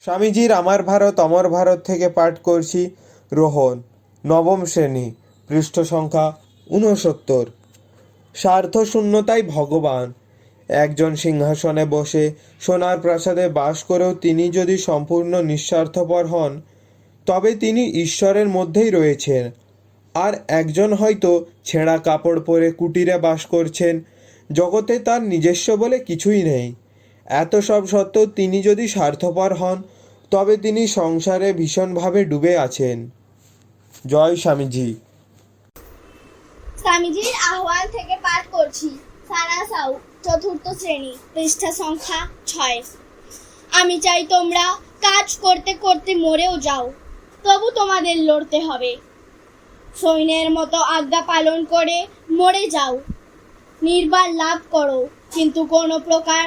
স্বামীজির আমার ভারত, অমর ভারত থেকে পাঠ করছি রোহন, নবম শ্রেণি, পৃষ্ঠ সংখ্যা ঊনসত্তর। স্বার্থশূন্যতাই ভগবান। একজন সিংহাসনে বসে সোনার প্রাসাদে বাস করেও তিনি যদি সম্পূর্ণ নিঃস্বার্থপর হন, তবে তিনি ঈশ্বরের মধ্যেই রয়েছেন। আর একজন হয়তো ছেঁড়া কাপড় পরে কুটিরে বাস করছেন, জগতে তার নিজস্ব বলে কিছুই নেই। এত সব সত্ত্বেও তিনি যদি স্বার্থপর হন, তবে তিনি সংসারে ভীষণভাবে ডুবে আছেন। জয় স্বামীজি। স্বামীজির আহ্বান থেকে পাঠ করছি। সারা সাউ, চতুর্থ শ্রেণি, পৃষ্ঠা সংখ্যা ছয়। আমি চাই তোমরা কাজ করতে করতে মরেও যাও, তবু তোমাদের লড়তে হবে। সৈন্যের মতো আজ্ঞা পালন করে মরে যাও। নির্বাণ লাভ করো, কিন্তু কোনো প্রকার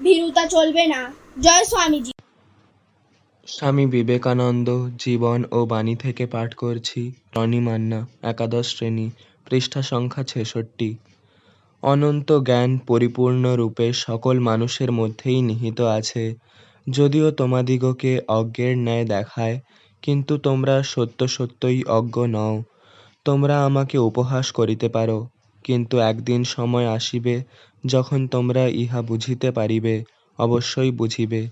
ভীরুতা চলবে না। জয় স্বামীজি। স্বামী বিবেকানন্দ জীবন ও বাণী থেকে পাঠ করছি। রনি মান্না, একাদশ শ্রেণি, পৃষ্ঠা সংখ্যা ছেষট্টি। অনন্ত জ্ঞান পরিপূর্ণ রূপে সকল মানুষের মধ্যেই নিহিত আছে। যদিও তোমাদিগকে অজ্ঞের ন্যায় দেখায়, কিন্তু তোমরা সত্য সত্যই অজ্ঞ নও। তোমরা আমাকে উপহাস করিতে পারো, কিন্তু একদিন সময় আসিবে যখন তোমরা ইহা বুঝিতে পারিবে, অবশ্যই বুঝিবে।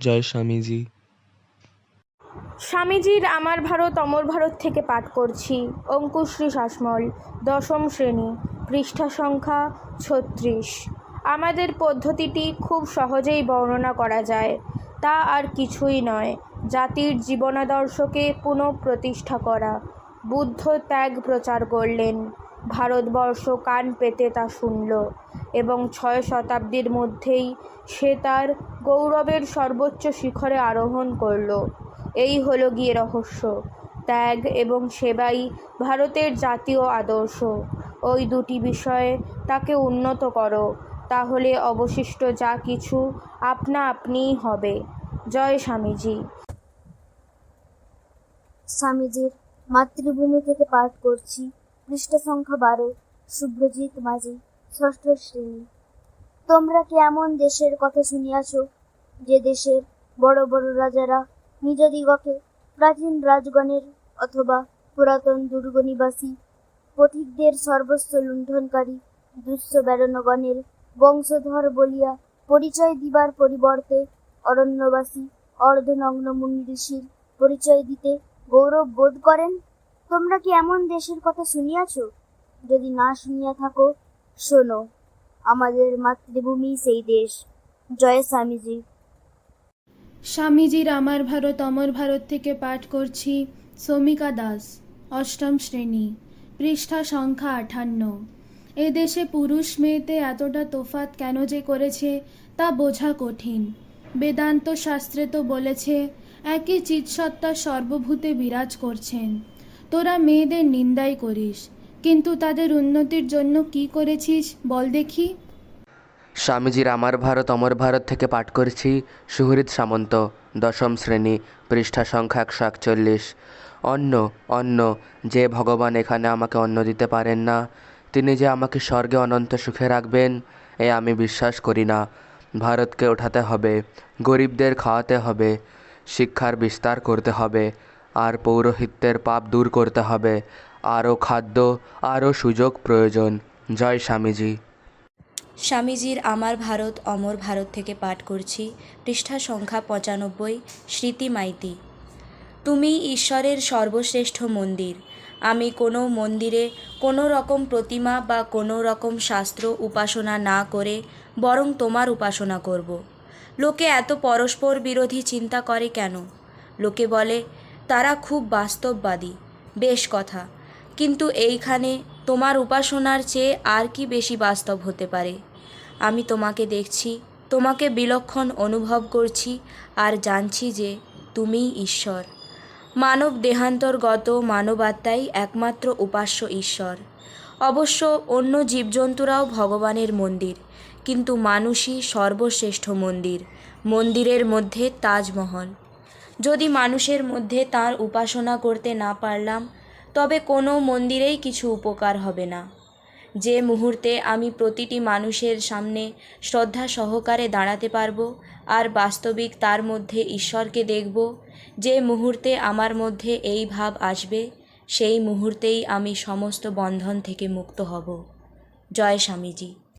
জয় স্বামীজি। স্বামীজির আমার ভারত, অমর ভারত থেকে পাঠ করছি। অঙ্কুশ্রী শাসমল, দশম শ্রেণি, পৃষ্ঠা সংখ্যা ছত্রিশ। আমাদের পদ্ধতিটি খুব সহজেই বর্ণনা করা যায়। তা আর কিছুই নয়। জাতির জীবনাদর্শকে পুনঃপ্রতিষ্ঠা করা। বুদ্ধ ত্যাগ প্রচার করলেন। ভারতবর্ষ কান পেতে তা শুনল এবং ছয় শতাব্দীর মধ্যেই সে তার গৌরবের সর্বোচ্চ শিখরে আরোহণ করল। এই হলো গিয়ে রহস্য। ত্যাগ এবং সেবাই ভারতের জাতীয় আদর্শ। ওই দুটি বিষয়ে তাকে উন্নত করো, তাহলে অবশিষ্ট যা কিছু আপনা আপনিই হবে। জয় স্বামীজি। স্বামীজির মাতৃভূমি থেকে পাঠ করছি। পৃষ্ঠ সংখ্যা বারো শুভ্রজিৎ মাঝি, ষষ্ঠ শ্রেণি। তোমরা কি এমন দেশের কথা শুনিয়াছ, যে দেশের বড় বড় রাজারা নিজ দিগকে প্রাচীন রাজগণের অথবা পুরাতন দুর্গ নিবাসী পথিকদের সর্বস্ব লুণ্ঠনকারী, দুঃস্থ বেড়নগণের বংশধর বলিয়া পরিচয় দিবার পরিবর্তে অরণ্যবাসী, অর্ধনগ্ন মুনি ঋষির পরিচয় দিতে গৌরব বোধ করেন? তোমরা কি এমন দেশের কথা শুনিয়াছ? যদি না শুনিয়া থাকো, শোনো, আমাদের মাতৃভূমি সেই দেশ। জয় স্বামীজি। স্বামীজির আমার ভারত, অমর ভারত থেকে পাঠ করছি সমিকা দাস, অষ্টম শ্রেণি, পৃষ্ঠা সংখ্যা আঠান্ন। এদেশে পুরুষ মেয়েতে এতটা তোফাত কেন যে করেছে তা বোঝা কঠিন। বেদান্ত শাস্ত্রে তো বলেছে, একই চিৎসত্তা সর্বভূতে বিরাজ করছেন। তোরা মেয়েদের নিন্দাই করিস, কিন্তু তাদের উন্নতির জন্য কি করেছিস বল দেখি। স্বামীজির আমার ভারত, অমর ভারত থেকে পাঠ করেছি সুহৃদ সামন্ত, দশম শ্রেণি, পৃষ্ঠা সংখ্যা একশো একচল্লিশ। অন্ন অন্ন, যে ভগবান এখানে আমাকে অন্ন দিতে পারেন না, তিনি যে আমাকে স্বর্গে অনন্ত সুখে রাখবেন, এ আমি বিশ্বাস করি না। ভারতকে ওঠাতে হবে, গরিবদের খাওয়াতে হবে, শিক্ষার বিস্তার করতে হবে আর পৌরোহিত্যের পাপ দূর করতে হবে। আরও খাদ্য, আরও সুযোগ প্রয়োজন। জয় স্বামীজি। স্বামীজির আমার ভারত, অমর ভারত থেকে পাঠ করছি। পৃষ্ঠা সংখ্যা পঁচানব্বই, স্মৃতি মাইতি। তুমি ঈশ্বরের সর্বশ্রেষ্ঠ মন্দির। আমি কোনো মন্দিরে কোনো রকম প্রতিমা বা কোনো রকম শাস্ত্র উপাসনা না করে বরং তোমার উপাসনা করব। লোকে এত পরস্পর বিরোধী চিন্তা করে কেন? লোকে বলে তারা খুব বাস্তববাদী, বেশ কথা। কিন্তু এইখানে তোমার উপাসনার চেয়ে আর কি বেশি বাস্তব হতে পারে? আমি তোমাকে দেখছি, তোমাকে বিলক্ষণ অনুভব করছি আর জানছি যে তুমিই ঈশ্বর। মানব দেহান্তর্গত মানবাত্মাই একমাত্র উপাস্য ঈশ্বর। অবশ্য অন্য জীবজন্তুরাও ভগবানের মন্দির, কিন্তু মানুষই সর্বশ্রেষ্ঠ মন্দির, মন্দিরের মধ্যে তাজমহল। যদি মানুষের মধ্যে তার উপাসনা করতে না পারলাম, তবে কোনো মন্দিরেই কিছু উপকার হবে না। যে মুহূর্তে আমি প্রতিটি মানুষের সামনে শ্রদ্ধা সহকারে দাঁড়াতে পারব আর বাস্তবিক তার মধ্যে ঈশ্বরকে দেখব, যে মুহূর্তে আমার মধ্যে এই ভাব আসবে, সেই মুহূর্তেই আমি সমস্ত বন্ধন থেকে মুক্ত হব। জয় স্বামীজি।